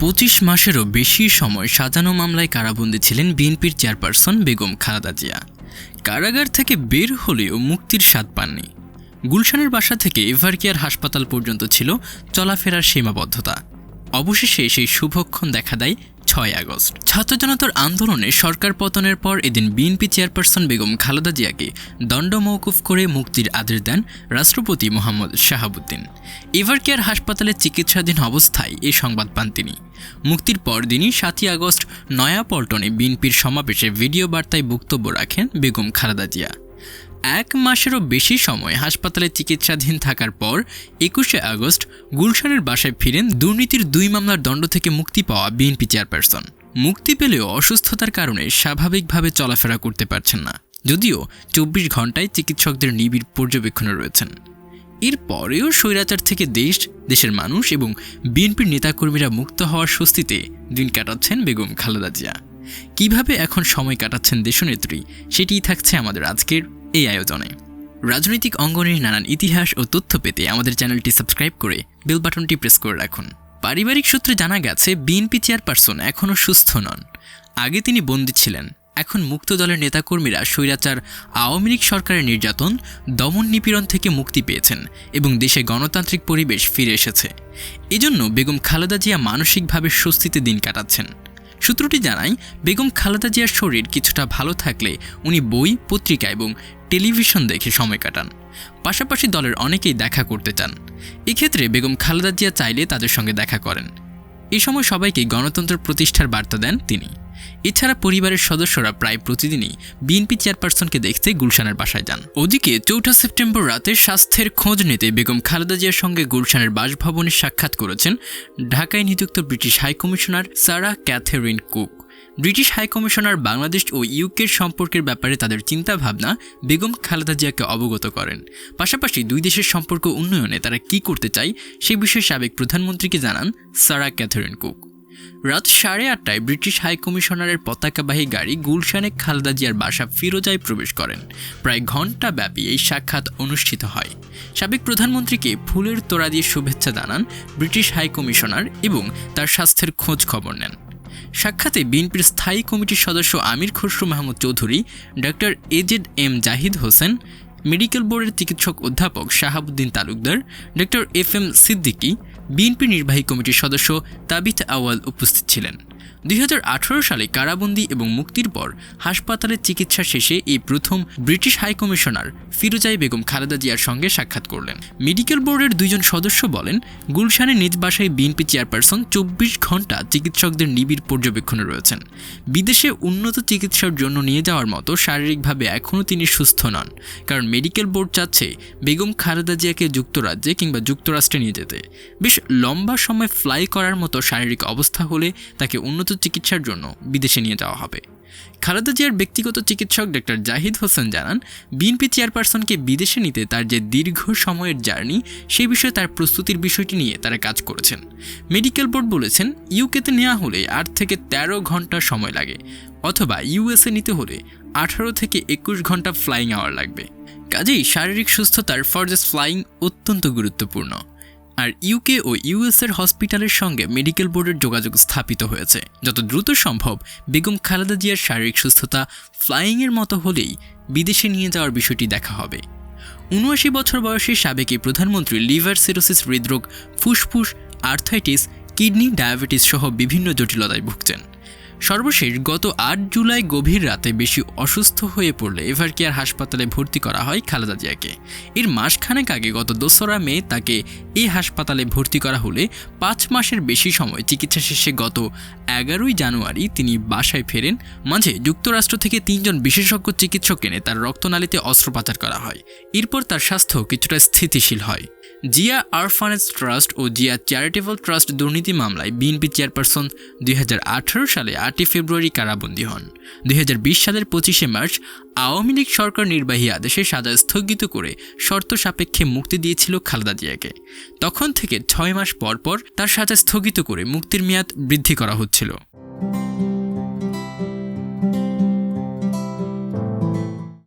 পঁচিশ মাসেরও বেশি সময় সাজানো মামলায় কারাবন্দী ছিলেন বিএনপির চেয়ারপারসন বেগম খালেদা জিয়া। কারাগার থেকে বের হলেও মুক্তির স্বাদ পাননি। গুলশানের বাসা থেকে এভারকেয়ার হাসপাতাল পর্যন্ত ছিল চলাফেরার সীমাবদ্ধতা। অবশেষে সেই শুভক্ষণ দেখা দেয় ছয় আগস্ট। ছাত্র জনতার আন্দোলনে সরকার পতনের পর এদিন বিএনপি চেয়ারপারসন বেগম খালেদা জিয়াকে দণ্ড মৌকুফ করে মুক্তির আদেশ দেন রাষ্ট্রপতি মোহাম্মদ শাহাবুদ্দিন। এভারকেয়ার হাসপাতালে চিকিৎসাধীন অবস্থায় এই সংবাদ পান তিনি। মুক্তির পর দিনই সাতই আগস্ট নয়াপল্টনে বিএনপির সমাবেশে ভিডিও বার্তায় বক্তব্য রাখেন বেগম খালেদা জিয়া। এক মাসেরও বেশি সময় হাসপাতালে চিকিৎসাধীন থাকার পর একুশে আগস্ট গুলশানের বাসায় ফিরেন দুর্নীতির দুই মামলার দণ্ড থেকে মুক্তি পাওয়া বিএনপি চেয়ারপারসন। মুক্তি পেলেও অসুস্থতার কারণে স্বাভাবিকভাবে চলাফেরা করতে পারছেন না। যদিও চব্বিশ ঘন্টায় চিকিৎসকদের নিবিড় পর্যবেক্ষণে রয়েছেন। এরপরেও স্বৈরাচার থেকে দেশ, দেশের মানুষ এবং বিএনপির নেতাকর্মীরা মুক্ত হওয়ার স্বস্তিতে দিন কাটাচ্ছেন বেগম খালেদা জিয়া। কীভাবে এখন সময় কাটাচ্ছেন দেশনেত্রী, সেটিই থাকছে আমাদের আজকের এই আয়োজনে রাজনৈতিক অঙ্গনের নানান ইতিহাস ও তথ্য পেতে আমাদের চ্যানেলটি সাবস্ক্রাইব করে বেল বাটনটি প্রেস করে রাখুন। পারিবারিক সূত্রে জানা গেছে, বিএনপি চেয়ারপারসন এখনও সুস্থ নন। আগে তিনি বন্দী ছিলেন। এখন মুক্ত দলের নেতাকর্মীরা স্বৈরাচার, আওয়ামী লীগ সরকারের নির্যাতন, দমন নিপীড়ন থেকে মুক্তি পেয়েছেন এবং দেশে গণতান্ত্রিক পরিবেশ ফিরে এসেছে। এজন্য বেগম খালেদা জিয়া মানসিকভাবে স্বস্তিতে দিন কাটাচ্ছেন। সূত্রটি জানায়, বেগম খালেদা জিয়ার শরীর কিছুটা ভালো থাকলে উনি বই, পত্রিকা এবং টেলিভিশন দেখে সময় কাটান। পাশাপাশি দলের অনেকেই দেখা করতে চান। এক্ষেত্রে বেগম খালেদা জিয়া চাইলে তাদের সঙ্গে দেখা করেন। এই সময় সবাইকে গণতন্ত্র প্রতিষ্ঠার বার্তা দেন তিনি। এছাড়া পরিবারের সদস্যরা প্রায় প্রতিদিনই বিএনপি চেয়ারপারসনকে দেখতে গুলশানের বাসায় যান। ওদিকে চৌঠা সেপ্টেম্বর রাতে স্বাস্থ্যের খোঁজ নিতে বেগম খালেদা জিয়ার সঙ্গে গুলশানের বাসভবনে সাক্ষাৎ করেছেন ঢাকায় নিযুক্ত British high commissioner Sarah Catherine Cooke. British high commissioner Bangladesh ও ইউকের সম্পর্কের ব্যাপারে তাদের চিন্তাভাবনা বেগম খালেদা জিয়াকে অবগত করেন। পাশাপাশি দুই দেশের সম্পর্ক উন্নয়নে তারা কি করতে চায় সে বিষয়ে সাবেক প্রধানমন্ত্রীকে জানান সারা ক্যাথরিন কুক। রাত সাড়ে আটটায় ব্রিটিশ হাইকমিশনারের পতাকাবাহী গাড়ি গুলশানে খালেদা জিয়ার বাসা ফিরোজায় প্রবেশ করেন। প্রায় ঘণ্টা ব্যাপী এই সাক্ষাৎ অনুষ্ঠিত হয়। সাবেক প্রধানমন্ত্রীকে ফুলের তোড়া দিয়ে শুভেচ্ছা জানান ব্রিটিশ হাইকমিশনার এবং তার স্বাস্থ্যের খোঁজ খবর নেন। সাক্ষাতে বিএনপির স্থায়ী কমিটির সদস্য Amir Khasru Mahmud Chowdhury doctor AZ M Zahid Hossain, medical বোর্ডের চিকিৎসক অধ্যাপক Shahabuddin Talukdar doctor F M Siddiqui, BNP নির্বাহী কমিটির সদস্য তাবিথ আওয়াল উপস্থিত ছিলেন। দুই হাজার আঠারো সালে কারাবন্দি এবং মুক্তির পর হাসপাতালে চিকিৎসা শেষে এই প্রথম ব্রিটিশ হাইকমিশনার ফিরোজাই বেগম খালেদা জিয়ার সঙ্গে সাক্ষাৎ করলেন। মেডিকেল বোর্ডের দুইজন সদস্য বলেন, গুলশানে নিজ বাসায় বিএনপি চেয়ারপারসন চব্বিশ ঘণ্টা চিকিৎসকদের নিবিড় পর্যবেক্ষণে রয়েছেন। বিদেশে উন্নত চিকিৎসার জন্য নিয়ে যাওয়ার মতো শারীরিকভাবে এখনও তিনি সুস্থ নন, কারণ মেডিকেল বোর্ড চাচ্ছে বেগম খালেদা জিয়াকে যুক্তরাজ্যে কিংবা যুক্তরাষ্ট্রে নিয়ে যেতে। বেশ লম্বা সময় ফ্লাই করার মতো শারীরিক অবস্থা হলে তাকে উন্নত চিকিৎসার জন্য বিদেশে নিয়ে যাওয়া হবে। খালেদা জিয়ার ব্যক্তিগত চিকিৎসক ডক্টর জাহিদ হোসেন জানান, বিএনপি চেয়ারপারসনকে বিদেশে নিতে তার যে দীর্ঘ সময়ের জার্নি সেই বিষয়ে তার প্রস্তুতির বিষয়টি নিয়ে তারা কাজ করেছেন। মেডিকেল বোর্ড বলেছেন, ইউকেতে নেওয়া হলে আট থেকে ১৩ ঘণ্টা সময় লাগে, অথবা ইউএসএ নিতে হলে আঠারো থেকে একুশ ঘণ্টা ফ্লাইং আওয়ার লাগবে। কাজেই শারীরিক সুস্থতার ফর ফ্লাইং অত্যন্ত গুরুত্বপূর্ণ। আর ইউকে ও ইউএসের হসপিটালের সঙ্গে মেডিকেল বোর্ডের যোগাযোগ স্থাপিত হয়েছে। যত দ্রুত সম্ভব, বেগম খালেদা জিয়ার শারীরিক সুস্থতা ফ্লাইংয়ের মতো হলেই বিদেশে নিয়ে যাওয়ার বিষয়টি দেখা হবে। উনআশি বছর বয়সে সাবেক প্রধানমন্ত্রী লিভার সিরোসিস হৃদরোগ, ফুসফুস আর্থাইটিস কিডনি, ডায়াবেটিস সহ বিভিন্ন জটিলতায় ভুগছেন। সর্বশেষ গত আট জুলাই গভীর রাতে বেশি অসুস্থ হয়ে পড়লে এভারকেয়ার হাসপাতালে ভর্তি করা হয় খালেদা জিয়াকে। এর মাসখানেক আগে গত দোসরা মে তাকে এই হাসপাতালে ভর্তি করা হলে পাঁচ মাসের বেশি সময় চিকিৎসা শেষে গত এগারোই জানুয়ারি তিনি বাসায় ফেরেন। মাঝে যুক্তরাষ্ট্র থেকে তিনজন বিশেষজ্ঞ চিকিৎসক এনে তার রক্তনালীতে অস্ত্রোপচার করা হয়। এরপর তার স্বাস্থ্য কিছুটা স্থিতিশীল হয়। জিয়া আরফানেজ ট্রাস্ট ও জিয়া চ্যারিটেবল ট্রাস্ট দুর্নীতি মামলায় বিএনপি চেয়ারপারসন দুই হাজার আঠেরো সালে আটই ফেব্রুয়ারি কারাবন্দী হন। দুই হাজার বিশ সালের পঁচিশে মার্চ আওয়ামী লীগ সরকার নির্বাহী আদেশে সাজা স্থগিত করে শর্ত সাপেক্ষে মুক্তি দিয়েছিল খালেদা জিয়াকে। তখন থেকে ছয় মাস পর পর তার সাজা স্থগিত করে মুক্তির মেয়াদ বৃদ্ধি করা হচ্ছিল।